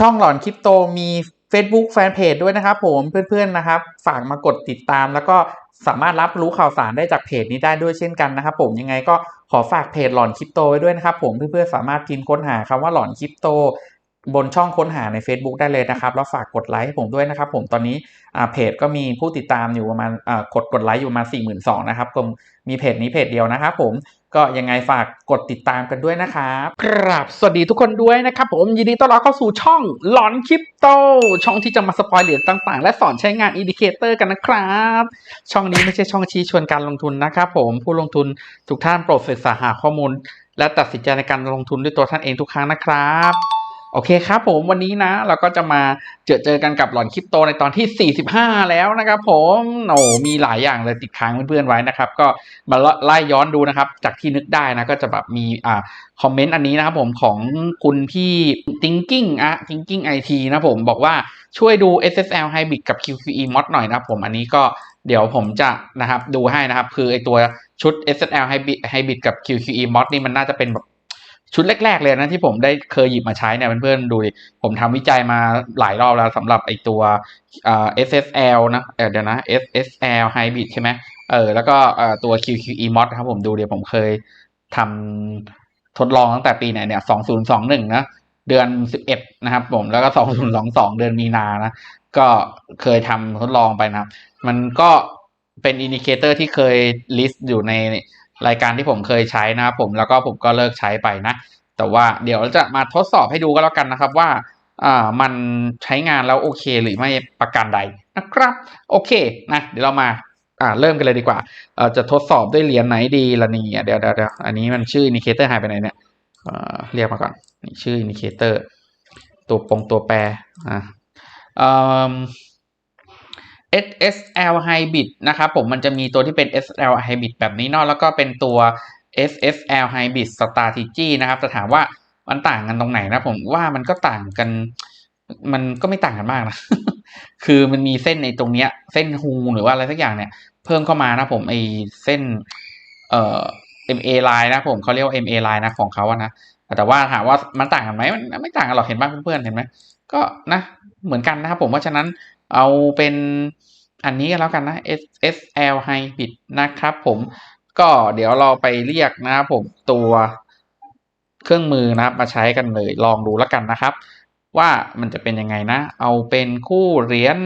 ช่องหลอนคริปโตมี Facebook แฟนเพจด้วยนะครับผมเพื่อนๆนะครับ ฝากมากดติดตาม แล้วก็สามารถรับรู้ข่าวสารได้จากเพจนี้ได้ด้วยเช่นกันนะครับผมยังไงก็ขอฝากเพจหลอนคริปโตไว้ด้วยนะครับผมเพื่อนๆสามารถพิมพ์ค้นหาคำว่าหลอนคริปโต บนช่องค้นหาใน Facebook ได้เลยนะครับ แล้วฝากกดไลค์ให้ผมด้วยนะครับผมตอนนี้เพจก็มีผู้ติดตามอยู่ประมาณกดกดไลค์อยู่ประมาณ4 2 0 0 0นะครับก็มีเพจนี้เพจเดียวนะครับผม ก็ยังไงฝากกดติดตามกันด้วยนะครับกราบสวัสดีทุกคนด้วยนะครับผมยินดีต้อนรับเข้าสู่ช่องหลอนคริปโต ช่องที่จะมาสปอยเหรียญต่างๆ และสอนใช้งานอินดิเคเตอร์กันนะครับ ช่องนี้ไม่ใช่ช่องชี้ชวนการลงทุนนะครับผมผู้ลงทุนทุกท่านโปรดศึกษาหาข้อมูล และตัดสินใจในการลงทุนด้วยตัวท่านเองทุกครั้งนะครับ โอเคครับผมวันนี้นะ เราก็จะมาเจอเจอกันกับหลอนคริปโตในตอนที่ 45 แล้วนะครับผมโอ้มีหลายอย่างเลยติดค้างเพื่อนๆไว้นะครับ ก็มาไล่ย้อนดูนะครับ จากที่นึกได้นะก็จะแบบมีอ่าคอมเมนต์อันนี้นะครับผมของคุณพี่ thinking อะ thinking IT นะผมบอกว่าช่วยดู SSL Hybrid กับ QQE Mod หน่อยนะครับผมอันนี้ก็เดี๋ยวผมจะนะครับดูให้นะครับ คือไอตัวชุด SSL Hybrid Hybrid กับ QQE Mod นี่มันน่าจะเป็นแบบ ชุดแรก ๆ เลยนะที่ผมได้เคยหยิบมาใช้เนี่ยเพื่อนๆดูดิผมทำวิจัยมาหลายรอบแล้วสำหรับไอตัวอ่า SSL นะเเดี๋ยวนะ SSL Hybrid ใช่ไหมเออแล้วก็ตัว QQE mod ครับผมดูเดี๋ยวผมเคยทำทดลองตั้งแต่ปีไหนเนี่ย2021 นะเดือน 11 นะครับผมแล้วก็ 2022 เดือนมีนานะก็เคยทำทดลองไปนะ มันก็เป็นอินดิเคเตอร์ที่เคยลิสต์อยู่ใน รายการที่ผมเคยใช้นะครับผมแล้วก็ผมก็เลิกใช้ไปนะ แต่ว่าเดี๋ยวจะมาทดสอบให้ดูก็แล้วกันนะครับว่าอ่ามันใช้งานแล้วโอเคหรือไม่ประการใดนะครับโอเคนะเดี๋ยวเรามาอ่าเริ่มกันเลยดีกว่าเอ่อจะทดสอบด้วยเหรียญไหนดีละนี่เดี๋ยวเดี๋ยวเดี๋ยวอันนี้มันชื่ออินดิเคเตอร์หายไปไหนเนี่ยเออเรียกมาก่อนชื่ออินดิเคเตอร์ตัวปงตัวแปรอ่าเออ SSL Hybrid นะครับผมมันจะมีตัวที่เป็น SSL Hybrid แบบนี้เนาะแล้วก็เป็นตัว SSL Hybrid Strategy นะครับจะถามว่ามันต่างกันตรงไหนนะผมว่ามันก็ต่างกัน มันก็ไม่ต่างกันมากนะ คือมันมีเส้นในตรงเนี้ย เส้นฮูหรือว่าอะไรสักอย่างเนี่ย เพิ่มเข้ามานะผมไอเส้นเอ่อ MA line นะผมเขาเรียกว่า MA line นะของเขาอะนะแต่ว่าถามว่ามันต่างกันไหมมันไม่ต่างกันหรอกเห็นบ้างเพื่อนๆเห็นไหมก็นะเหมือนกันนะครับผมเพราะฉะนั้น เอาเป็นอันนี้กันแล้วกันนะ SSL Hybrid นะครับผมก็เดี๋ยวเราไปเรียกนะครับผมตัวเครื่องมือนะครับมาใช้กันเลยลองดูแล้วกันนะครับ ว่ามันจะเป็นยังไงนะ เอาเป็นคู่เหรียญ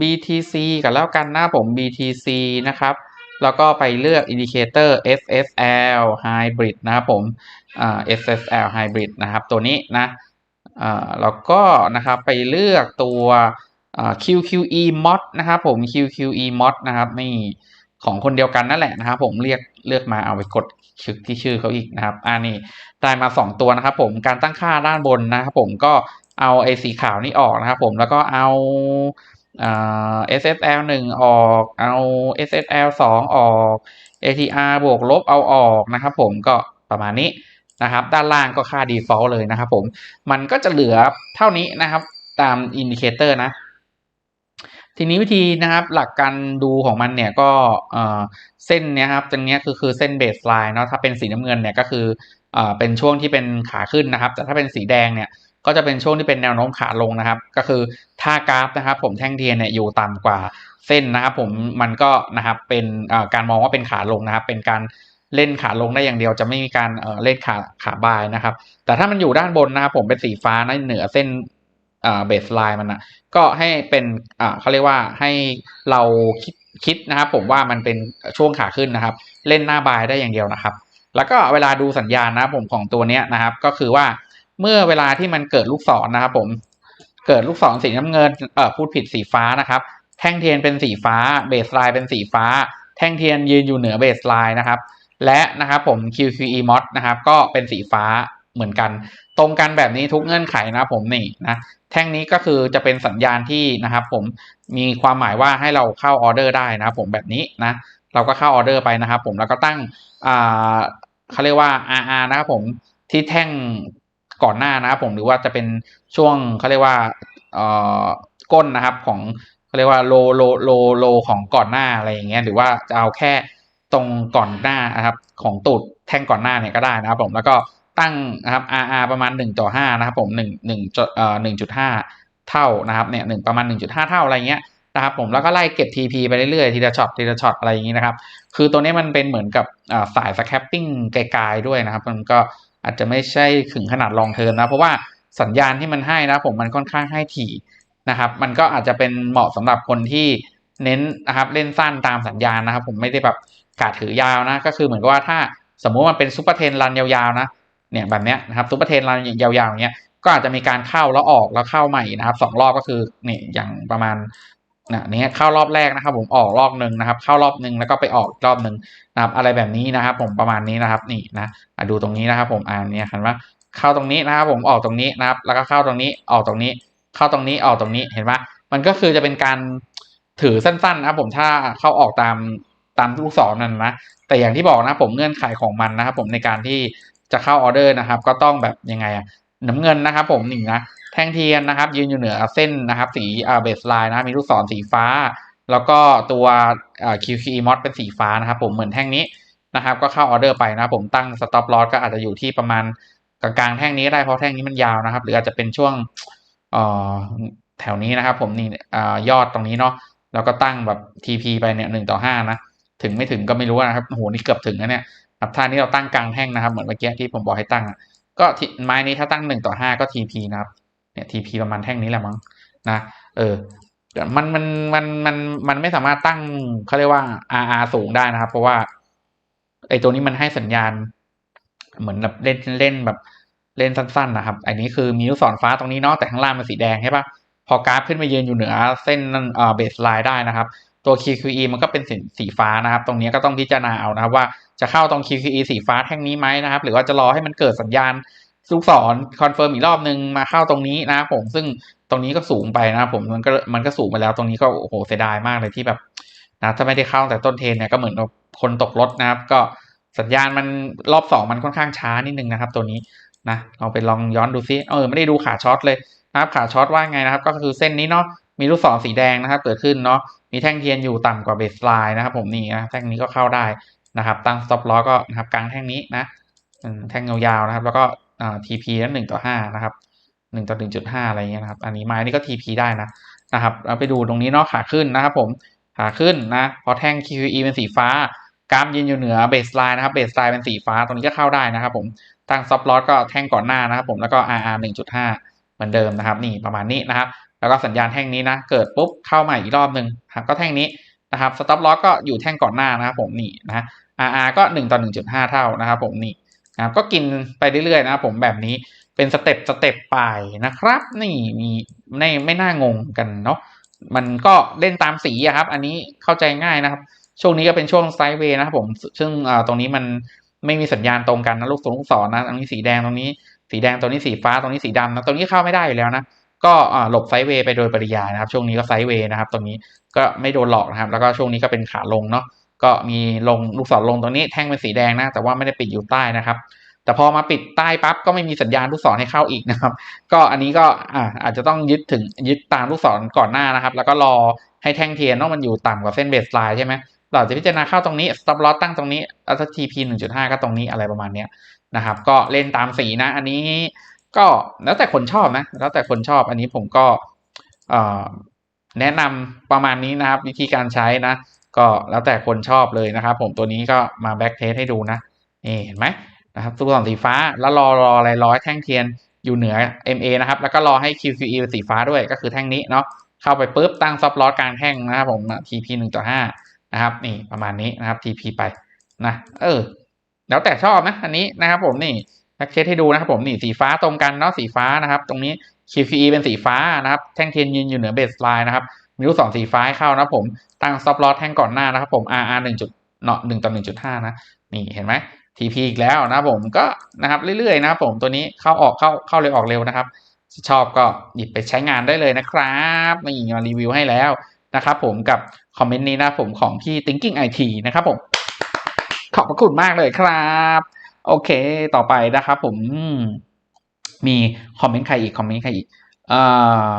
BTC กันแล้วกันนะผม BTC นะครับ แล้วก็ไปเลือกอินดิเคเตอร์ SSL Hybrid นะครับผมอ่า SSL Hybrid นะครับ ตัวนี้นะแล้วก็นะครับไปเลือกตัว QQE mod นะครับผม QQE mod นะครับนี่ของคนเดียวกันนั่นแหละนะครับ ผมเรียกเลือกมาเอาไปกดชึกที่ชื่อเขาอีกนะครับอ่านี่ได้มา 2 ตัวนะครับ ผมการตั้งค่าด้านบนนะครับ ผมก็เอาไอ้สีขาวนี่ออกนะครับ ผมแล้วก็เอาอ่า SSL 1ออกเอา SSL 2ออก ATR บวกลบเอาออกนะครับ ผมก็ประมาณนี้นะครับ ด้านล่างก็ค่า default เลยนะครับ ผมมันก็จะเหลือเท่านี้นะครับ ตามอินดิเคเตอร์นะ ทีนี้วิธีนะครับหลักการดูของมันเนี่ยก็เส้นเนี้ยครับตรงนี้คือคือเส้นเบสไลน์เนาะถ้าเป็นสีน้ำเงินเนี่ยก็คือเอ่อเป็นช่วงที่เป็นขาขึ้นนะครับ แต่ถ้าเป็นสีแดงเนี่ยก็จะเป็นช่วงที่เป็นแนวโน้มขาลงนะครับ ก็คือถ้ากราฟนะครับ ผมแท่งเทียนเนี่ยอยู่ต่ำกว่าเส้นนะครับ ผมมันก็นะครับเป็นการมองว่าเป็นขาลงนะครับ เป็นการเล่นขาลงได้อย่างเดียวจะไม่มีการเเล่นขาขาบายนะครับ แต่ถ้ามันอยู่ด้านบนนะครับผมเป็นสีฟ้านะเหนือเส้น เบสไลน์มันนะก็ให้เป็นอ่าเขาเรียกว่าให้เราคิดคิดนะครับ ผมว่ามันเป็นช่วงขาขึ้นนะครับ เล่นหน้าบายได้อย่างเดียวนะครับ แล้วก็เวลาดูสัญญาณนะผมของตัวเนี้ยนะครับ ก็คือว่าเมื่อเวลาที่มันเกิดลูกศรนะครับ ผมเกิดลูกศรสีน้ำเงินเอ่อพูดผิดสีฟ้านะครับ แท่งเทียนเป็นสีฟ้าเบสไลน์เป็นสีฟ้า แท่งเทียนยืนอยู่เหนือเบสไลน์นะครับ และนะครับผม QQE mod นะครับ ก็เป็นสีฟ้าเหมือนกัน ตรงกันแบบนี้ทุกเงื่อนไขนะผมนี่นะแท่งนี้ก็คือจะเป็นสัญญาณที่นะครับผมมีความหมายว่าให้เราเข้าออเดอร์ได้นะผมแบบนี้นะเราก็เข้าออเดอร์ไปนะครับผมแล้วก็ตั้งอ่าเขาเรียกว่า RR นะครับผมที่แท่งก่อนหน้านะครับผมหรือว่าจะเป็นช่วงเขาเรียกว่าเอ่อก้นนะครับของเขาเรียกว่าโลโลโลโลของก่อนหน้าอะไรอย่างเงี้ยหรือว่าจะเอาแค่ตรงก่อนหน้านะครับของตูดแท่งก่อนหน้าเนี่ยก็ได้นะครับผมแล้วก็ ตั้งนะครับ RR ประมาณ 1 ต่อ 5 นะครับผม1 1จุดเอ่อ1.5 เท่านะครับเนี่ยหนึ่งประมาณ 1.5 เท่าอะไรเงี้ยนะครับผมแล้วก็ไล่เก็บ TP ไปเรื่อยๆทีละช็อตทีละช็อตอะไรอย่างนี้นะครับ คือตัวนี้มันเป็นเหมือนกับอ่าสายสแคปปิ้งไกลๆด้วยนะครับ มันก็อาจจะไม่ใช่ถึงขนาดลองเทอมนะ เพราะว่าสัญญาณที่มันให้นะผมมันค่อนข้างให้ถี่นะครับ มันก็อาจจะเป็นเหมาะสำหรับคนที่เน้นนะครับเล่นสั้นตามสัญญาณนะครับ ผมไม่ได้แบบกาดถือยาวนะ ก็คือเหมือนกับว่าถ้าสมมุติมันเป็นซุปเปอร์เทนรันยาวๆนะ เนี่ยแบบเนี้ยนะครับซุปเปอร์เทนรันยาวๆอย่างเงี้ยก็อาจจะมีการเข้าแล้วออกแล้วเข้าใหม่นะครับสองรอบก็คือเนี่ยอย่างประมาณนะเนี่ยเข้ารอบแรกนะครับ ผมออกรอบหนึ่งนะครับ เข้ารอบหนึ่งแล้วก็ไปออกอีกรอบหนึ่งนะครับ อะไรแบบนี้นะครับ ผมประมาณนี้นะครับนี่นะดูตรงนี้นะครับ ผมอ่านเนี่ยเห็นว่าเข้าตรงนี้นะครับ ผมออกตรงนี้นะครับ แล้วก็เข้าตรงนี้ออกตรงนี้ เข้าตรงนี้ออกตรงนี้เห็นปะมันก็คือจะเป็นการถือสั้นๆนะครับ ผมถ้าเข้าออกตามตามลูกศรนั่นนะแต่อย่างที่บอกนะผมเงื่อนไขของมันนะครับ ผมในการที่ จะเข้าออเดอร์นะครับ ก็ต้องแบบยังไงอะน้ำเงินนะครับ ผมหนึ่งนะแท่งเทียนนะครับ ยืนอยู่เหนือเส้นนะครับ สีอ่าเบสไลน์นะมีลูกศรสีฟ้า แล้วก็ตัวอ่า QQE mod เป็นสีฟ้านะครับ ผมเหมือนแท่งนี้นะครับ ก็เข้าออเดอร์ไปนะผมตั้ง stop loss ก็อาจจะอยู่ที่ประมาณกลางๆแท่งนี้ได้เพราะแท่งนี้มันยาวนะครับ หรืออาจจะเป็นช่วงอ่อแถวนี้นะครับ ผมนี่อ่ายอดตรงนี้เนาะแล้วก็ตั้งแบบ TP ไปเนี่ยหนึ่งต่อห้านะถึงไม่ถึงก็ไม่รู้นะครับโหนี่เกือบถึงแล้วเนี่ย ครับท่านี้เราตั้งกลางแท่งนะครับ เหมือนเมื่อกี้ที่ผมบอกให้ตั้ง ก็ไม้นี้ถ้าตั้งหนึ่งต่อห้าก็ TP นะครับเนี่ย TP ประมาณแท่งนี้แหละมั้งนะเออมันมันมันมันมันไม่สามารถตั้งเขาเรียกว่า RR สูงได้นะครับ เพราะว่าไอ้ตัวนี้มันให้สัญญาณ เหมือนแบบเล่นเล่นแบบเล่นสั้น ๆ นะครับ อันนี้คือมีลูกศรฟ้าตรงนี้เนาะแต่ข้างล่างมันสีแดงใช่ปะพอกราฟขึ้นมายืนอยู่เหนือเส้นเอ่อเบสไลน์ได้นะครับ ตัว QQE มันก็เป็นสีสีฟ้านะครับ ตรงนี้ก็ต้องพิจารณาเอานะครับว่า จะเข้าตรง QQE สีฟ้าแท่งนี้ไหมนะครับ หรือว่าจะรอให้มันเกิดสัญญาณลูกศรคอนเฟิร์มอีกรอบนึงมาเข้าตรงนี้นะครับผมซึ่งตรงนี้ก็สูงไปนะครับผมมันก็มันก็สูงไปแล้วตรงนี้ก็โอ้โหเสียดายมากเลยที่แบบนะถ้าไม่ได้เข้าแต่ต้นเทนเนี่ยก็เหมือนคนตกรถนะครับ ก็สัญญาณมันรอบสองมันค่อนข้างช้านิดนึงนะครับ ตัวนี้นะเราไปลองย้อนดูซิเออไม่ได้ดูขาช็อตเลยนะครับขาช็อตว่าไงนะครับ ก็คือเส้นนี้เนาะมีลูกศรสีแดงนะครับ เกิดขึ้นเนาะมีแท่งเทียนอยู่ต่ำกว่าเบสไลน์นะครับ ผมนี่นะแท่งนี้ก็เข้าได้ นะครับ ตั้ง stop loss ก็นะครับกลางแท่งนี้นะแท่งยาวๆนะครับ แล้วก็ TP นั้นหนึ่งต่อห้านะครับหนึ่งต่อหนึ่งจุดห้าอะไรเงี้ยนะครับ อันนี้ไม้นี่ก็ TP ได้นะนะครับเราไปดูตรงนี้เนาะขาขึ้นนะครับผมขาขึ้นนะพอแท่ง QE เป็นสีฟ้ากราฟยืนอยู่เหนือเบสไลน์นะครับเบสไลน์เป็นสีฟ้าตรงนี้ก็เข้าได้นะครับ ผมตั้ง stop loss ก็แท่งก่อนหน้านะครับ ผมแล้วก็ RR หนึ่งจุดห้าเหมือนเดิมนะครับ นี่ประมาณนี้นะครับ แล้วก็สัญญาณแท่งนี้นะ เกิดปุ๊บเข้ามาอีกรอบหนึ่งครับก็แท่งนี้ นะครับ stop loss ก็อยู่แท่งก่อนหน้านะครับผมนี่นะ RR ก็หนึ่งต่อหนึ่งจุดห้าเท่านะครับผมนี่นะครับก็กินไปเรื่อยๆนะครับผมแบบนี้เป็นสเต็ปสเต็ปไปนะครับ นี่มีไม่ไม่น่างงกันเนาะมันก็เล่นตามสีครับ อันนี้เข้าใจง่ายนะครับ ช่วงนี้ก็เป็นช่วงไซด์เวย์นะครับผมซึ่งตรงนี้มันไม่มีสัญญาณตรงกันนะลูกศรลูกศรนะตรงนี้สีแดงตรงนี้สีแดงตรงนี้สีฟ้าตรงนี้สีดำนะตรงนี้เข้าไม่ได้อยู่แล้วนะ ก็หลบไซด์เวย์ไปโดยปริยายนะครับ ช่วงนี้ก็ไซด์เวย์นะครับตรงนี้ก็ไม่โดนหลอกนะครับ แล้วก็ช่วงนี้ก็เป็นขาลงเนาะก็มีลงลูกศรลงตรงนี้แท่งเป็นสีแดงนะ แต่ว่าไม่ได้ปิดอยู่ใต้นะครับ แต่พอมาปิดใต้ปั๊บก็ไม่มีสัญญาณลูกศรให้เข้าอีกนะครับ ก็อันนี้ก็อ่าอาจจะต้องยึดถึงยึดตามลูกศรก่อนหน้านะครับ แล้วก็รอให้แท่งเทียนเนาะมันอยู่ต่ำกว่าเส้นเบสไลน์ใช่ไหมเราจะพิจารณาเข้าตรงนี้ stop loss ตั้งตรงนี้แล้วถ้า TP 1.5 ก็ตรงนี้อะไรประมาณเนี้ยนะครับ ก็เล่นตามสีนะ อันนี้ ก็แล้วแต่คนชอบนะ แล้วแต่คนชอบอันนี้ผมก็แนะนำประมาณนี้นะครับ วิธีการใช้นะ ก็แล้วแต่คนชอบเลยนะครับ ผมตัวนี้ก็มาแบ็กเทสให้ดูนะนี่เห็นไหมนะครับตัวสีฟ้าแล้วรอรออะไรร้อให้แท่งเทียนอยู่เหนือ MA นะครับ แล้วก็รอให้ QQE สีฟ้าด้วยก็คือแท่งนี้เนาะเข้าไปปุ๊บตั้งซับลอสกลางแท่งนะครับผม TP 1ต่อ5นะครับ นี่ประมาณนี้นะครับ TP ไปนะเออ แล้วแต่ชอบนะ อันนี้นะครับผมนี่ แบ็กเทสให้ดูนะครับผมนี่สีฟ้าตรงกันเนาะสีฟ้านะครับ ตรงนี้ QQE เป็นสีฟ้านะครับแท่งเทียนยืนอยู่เหนือเบสไลน์นะครับมีลูกศรสีฟ้าเข้านะผมตั้งซับลอสแท่งก่อนหน้านะครับผม RR หนึ่งจุดเนาะหนึ่งต่อหนึ่งจุดห้านะนี่เห็นไหม TP อีกแล้วนะผมก็นะครับเรื่อยๆนะครับผมตัวนี้เข้าออกเข้าเข้าเร็วออกเร็วนะครับ ชอบก็หยิบไปใช้งานได้เลยนะครับนี่มารีวิวให้แล้วนะครับผมกับคอมเมนต์นี้นะผมของพี่ Thinking IT นะครับผมขอบพระคุณมากเลยครับ โอเค ต่อไปนะครับผมมีคอมเมนต์ใครอีกคอมเมนต์ใครอีกเอ่อ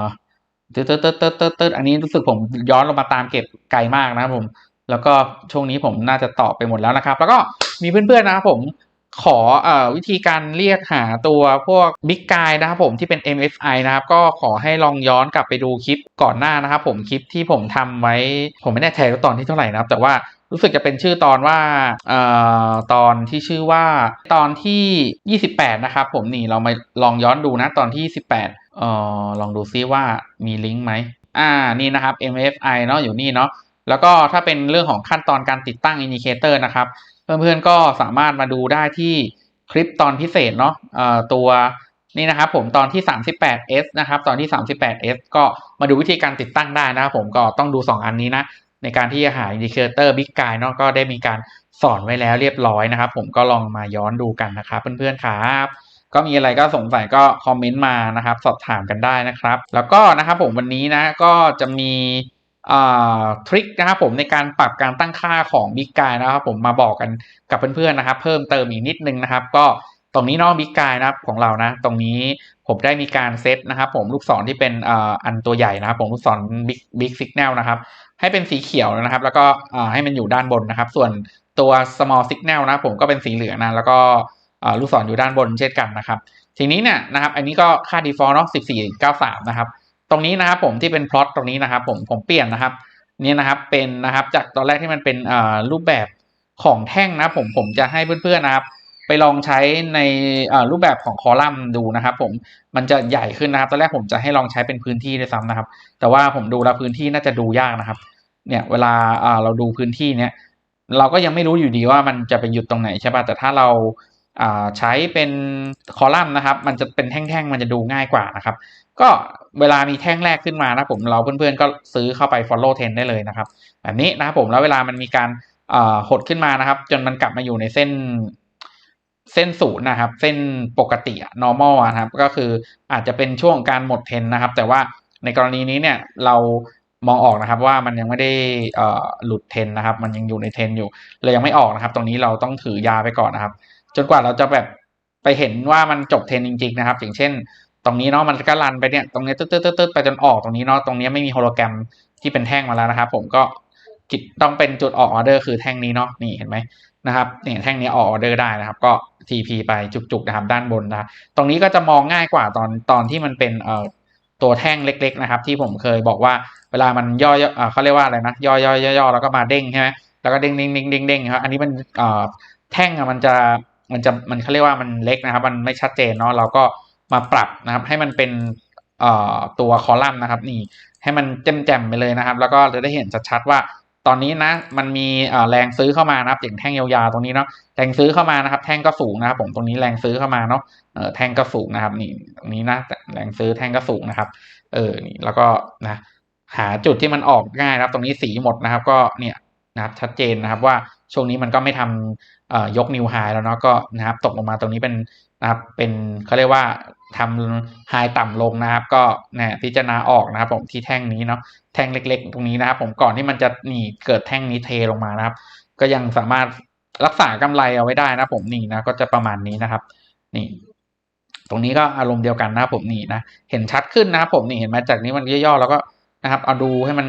เติร์ดเติร์ดเติร์ดเติร์ดเติร์ดอันนี้รู้สึกผมย้อนลงมาตามเก็บไกลมากนะครับผม แล้วก็ช่วงนี้ผมน่าจะตอบไปหมดแล้วนะครับ แล้วก็มีเพื่อนๆนะครับผม ขออวิธีการเรียกหาตัวพวก Big g u y นะครับผมที่เป็น MFI นะครับ ก็ขอให้ลองย้อนกลับไปดูคลิปก่อนหน้านะครับผมคลิปที่ผมทำไว้ ผมไม่แน่ใจว่าตอนที่เท่าไหร่นะครับ แต่ว่ารู้สึกจะเป็นชื่อตอนว่าเอ่อตอนที่ชื่อว่าตอนที่ 28 นะครับผมนี่เรามาลองย้อนดูนะตอนที่18เอ่อลองดูซิว่ามีลิงก์ไหมอ่านี่นะครับ MFI เนาะอยู่นี่เนาะ แล้วก็ถ้าเป็นเรื่องของขั้นตอนการติดตั้งอินดิเคเตอร์นะครับ เพื่อนๆก็สามารถมาดูได้ที่คลิปตอนพิเศษเนาะตัวนี่นะครับผมตอนที่ 38s นะครับตอนที่ 38s ก็มาดูวิธีการติดตั้งได้นะครับผมก็ต้องดู 2 อันนี้นะ ในการที่จะหาอินดิเคเตอร์บิ๊กไกเนาะก็ได้มีการสอนไว้แล้วเรียบร้อยนะครับ ผมก็ลองมาย้อนดูกันนะครับเพื่อนๆครับก็มีอะไรก็สงสัยก็คอมเมนต์มานะครับ สอบถามกันได้นะครับ แล้วก็นะครับผมวันนี้นะก็จะมี ทริคนะครับผมในการปรับการตั้งค่าของบิ๊กกายนะครับผมมาบอกกันกับเพื่อนๆนะครับ เพิ่มเติมอีกนิดนึงนะครับ ก็ตรงนี้นองบิ๊กกายนะครับของเรานะ ตรงนี้ผมได้มีการเซตนะครับ ผมลูกศรที่เป็นอันตัวใหญ่นะครับ ผมลูกศรบิ๊กบิ๊กสิกแนลนะครับ ให้เป็นสีเขียวนะครับ แล้วก็ให้มันอยู่ด้านบนนะครับ ส่วนตัว small signal นะผมก็เป็นสีเหลืองนะแล้วก็ลูกศรอยู่ด้านบนเช่นกันนะครับ ทีนี้เนี่ยนะครับ อันนี้ก็ค่า default เนาะ1493 นะครับ ตรงนี้นะครับผมที่เป็นพล็อตตรงนี้นะครับผมผมเปลี่ยนนะครับนี่นะครับเป็นนะครับจากตอนแรกที่มันเป็นรูปแบบของแท่งนะผมผมจะให้เพื่อนๆนะครับ ไปลองใช้ในรูปแบบของคอลัมน์ดูนะครับ ผมมันจะใหญ่ขึ้นนะครับ ตอนแรกผมจะให้ลองใช้เป็นพื้นที่ด้วยซ้ำนะครับ แต่ว่าผมดูแล้วพื้นที่น่าจะดูยากนะครับ เนี่ยเวลาเราดูพื้นที่เนี่ยเราก็ยังไม่รู้อยู่ดีว่ามันจะไปหยุดตรงไหนใช่ป่ะแต่ถ้าเราใช้เป็นคอลัมน์นะครับ มันจะเป็นแท่งๆ มันจะดูง่ายกว่านะครับ ก็เวลามีแท่งแรกขึ้นมานะผมเราเพื่อนๆก็ซื้อเข้าไป follow trend ได้เลยนะครับแบบนี้นะครับผมแล้วเวลามันมีการหดขึ้นมานะครับ จนมันกลับมาอยู่ในเส้นเส้นศูนย์นะครับ เส้นปกติ normal นะครับ ก็คืออาจจะเป็นช่วงการหมดเทนนะครับ แต่ว่าในกรณีนี้เนี่ยเรามองออกนะครับว่ามันยังไม่ได้หลุดเทนนะครับ มันยังอยู่ในเทนอยู่เลยยังไม่ออกนะครับ ตรงนี้เราต้องถือยาไปก่อนนะครับ จนกว่าเราจะแบบไปเห็นว่ามันจบเทนจริง ๆ นะครับ อย่างเช่น ตรงนี้เนาะมันก็รันไปเนี่ยตรงนี้ตึ๊ดตึ๊ดตึ๊ดไปจนออกตรงนี้เนาะตรงนี้ไม่มีโฮโลแกรมที่เป็นแท่งมาแล้วนะครับ ผมก็ต้องเป็นจุดออกออเดอร์คือแท่งนี้เนาะนี่เห็นไหมนะครับเนี่ยแท่งนี้ออกออเดอร์ได้นะครับ ก็ TP ไปจุกๆนะครับด้านบนนะตรงนี้ก็จะมองง่ายกว่าตอนตอนที่มันเป็นเอ่อตัวแท่งเล็ก ๆนะครับ ที่ผมเคยบอกว่าเวลามันย่อยๆเขาเรียกว่าอะไรนะย่อยๆย่อๆแล้วก็มาเด้งใช่ไหมแล้วก็เด้งเด้งเด้งเด้งเด้งครับอันนี้มันเอ่อแท่งอะมันจะมันจะมันเขาเรียกว่ามันเล็กนะครับ มันไม่ชัดเจนเนาะเราก็ มาปรับนะครับ ให้มันเป็นตัวคอลัมน์นะครับนี่ให้มันแจ่มๆไปเลยนะครับ แล้วก็จะได้เห็นชัดๆว่าตอนนี้นะมันมีแรงซื้อเข้ามานะครับอย่างแท่งยาวๆตรงนี้เนาะแรงซื้อเข้ามานะครับ แท่งก็สูงนะครับ ผมตรงนี้แรงซื้อเข้ามาเนาะแท่งก็สูงนะครับ นี่ตรงนี้นะแรงซื้อแท่งก็สูงนะครับ เออนี่แล้วก็นะหาจุดที่มันออกง่ายนะครับ ตรงนี้สีหมดนะครับ ก็เนี่ยนะครับชัดเจนนะครับว่าช่วงนี้มันก็ไม่ทำยกนิวไฮแล้วเนาะก็นะครับ ตกลงมาตรงนี้เป็นนะครับเป็นเขาเรียกว่า ทำไฮต่ำลงนะครับ ก็เนี่ยพิจารณาออกนะครับ ผมที่แท่งนี้เนาะแท่งเล็ก ๆ ตรงนี้นะครับ ผมก่อนที่มันจะหนีเกิดแท่งนี้เทลงมานะครับ ก็ยังสามารถรักษากำไรเอาไว้ได้นะผมนี่นะก็จะประมาณนี้นะครับ นี่ ตรงนี้ก็อารมณ์เดียวกันนะผมนี่นะเห็นชัดขึ้นนะครับ ผมนี่เห็นไหมจากนี้มันย่อๆแล้วก็นะครับ เอาดูให้มัน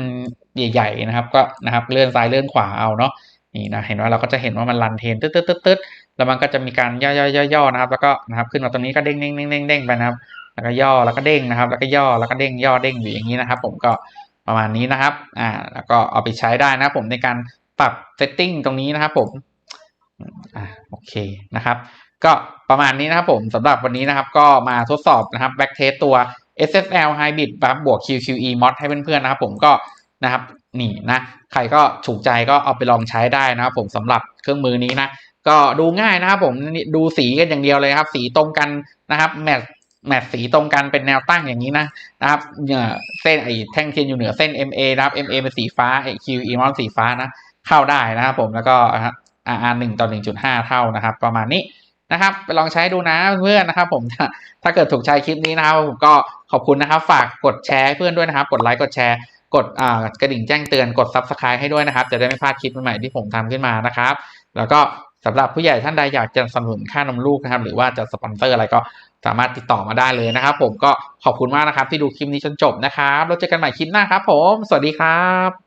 ใหญ่ ๆ นะครับ ก็นะครับเลื่อนซ้ายเลื่อนขวาเอาเนาะ นี่นะเห็นว่าเราก็จะเห็นว่ามันรันเทนตึ๊ดตึ๊ดตึ๊ดตึ๊ดแล้วมันก็จะมีการย่อๆๆๆนะครับ แล้วก็นะครับขึ้นมาตรงนี้ก็เด้งเด้งเด้งเด้งเด้งไปนะครับ แล้วก็ย่อแล้วก็เด้งนะครับ แล้วก็ย่อแล้วก็เด้งย่อเด้งอยู่อย่างนี้นะครับ ผมก็ประมาณนี้นะครับอ่าแล้วก็เอาไปใช้ได้นะผมในการปรับเซตติ้งตรงนี้นะครับผมอ่าโอเคนะครับ ก็ประมาณนี้นะครับผมสำหรับวันนี้นะครับ ก็มาทดสอบนะครับ back test ตัว SSL Hybrid บวก QQE mod ให้เพื่อนๆนะครับ ผมก็นะครับ นี่นะใครก็ถูกใจก็เอาไปลองใช้ได้นะครับผมสำหรับเครื่องมือนี้นะก็ดูง่ายนะครับผมดูสีกันอย่างเดียวเลยครับ สีตรงกันนะครับแมทแมทสีตรงกันเป็นแนวตั้งอย่างนี้นะนะครับเนี่ยเส้นไอ้แท่งเทียนอยู่เหนือเส้น MA นะครับ MA เป็นสีฟ้าไอ้ QE มอนสีฟ้านะเข้าได้นะครับผมแล้วก็ R หนึ่งต่อหนึ่งจุดห้าเท่านะครับ ประมาณนี้นะครับไปลองใช้ดูนะเพื่อนนะครับ ผมถ้าเกิดถูกใจคลิปนี้นะครับผมก็ขอบคุณนะครับ ฝากกดแชร์เพื่อนด้วยนะครับ กดไลค์กดแชร์ กดกระดิ่งแจ้งเตือนกด Subscribe ให้ด้วยนะครับ จะได้ไม่พลาดคลิปใหม่ๆที่ผมทำขึ้นมานะครับ แล้วก็สำหรับผู้ใหญ่ท่านใดอยากจะสนับสนุนค่านมลูกนะครับ หรือว่าจะสปอนเซอร์อะไรก็สามารถติดต่อมาได้เลยนะครับ ผมก็ขอบคุณมากนะครับที่ดูคลิปนี้จนจบนะครับแล้วเจอกันใหม่คลิปหน้าครับ ผม สวัสดีครับ